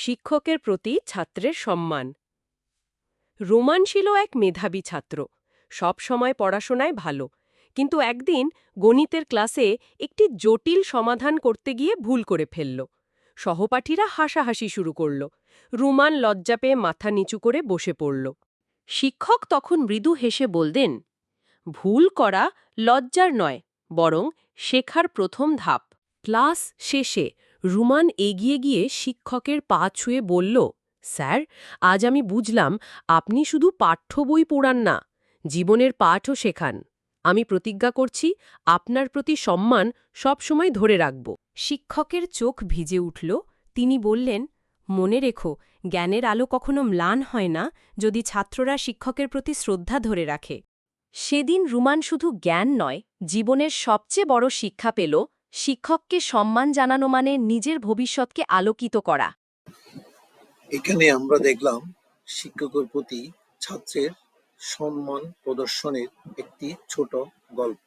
শিক্ষকের প্রতি ছাত্রের সম্মান। রোমান ছিল এক মেধাবী ছাত্র। সব সময় পড়াশোনায় ভালো। কিন্তু একদিন গণিতের ক্লাসে একটি জটিল সমাধান করতে গিয়ে ভুল করে ফেলল। সহপাঠীরা হাসাহাসি শুরু করল। রুমান লজ্জা পেয়ে মাথা নিচু করে বসে পড়ল। শিক্ষক তখন মৃদু হেসে বললেন, ভুল করা লজ্জার নয়, বরং শেখার প্রথম ধাপ। ক্লাস শেষে রুমান এগিয়ে গিয়ে শিক্ষকের পা ছুঁয়ে বলল, স্যার, আজ আমি বুঝলাম, আপনি শুধু পাঠ্য বই পড়ান না, জীবনের পাঠও শেখান। আমি প্রতিজ্ঞা করছি, আপনার প্রতি সম্মান সবসময় ধরে রাখব শিক্ষকের চোখ ভিজে উঠল। তিনি বললেন, মনে রেখো, জ্ঞানের আলো কখনো ম্লান হয় না, যদি ছাত্ররা শিক্ষকের প্রতি শ্রদ্ধা ধরে রাখে। সেদিন রুমান শুধু জ্ঞান নয়, জীবনের সবচেয়ে বড় শিক্ষা পেল শিক্ষককে সম্মান জানানো মানে নিজের ভবিষ্যৎকে আলোকিত করা। এখানে আমরা দেখলাম শিক্ষকের প্রতি ছাত্রের সম্মান প্রদর্শনের একটি ছোট গল্প।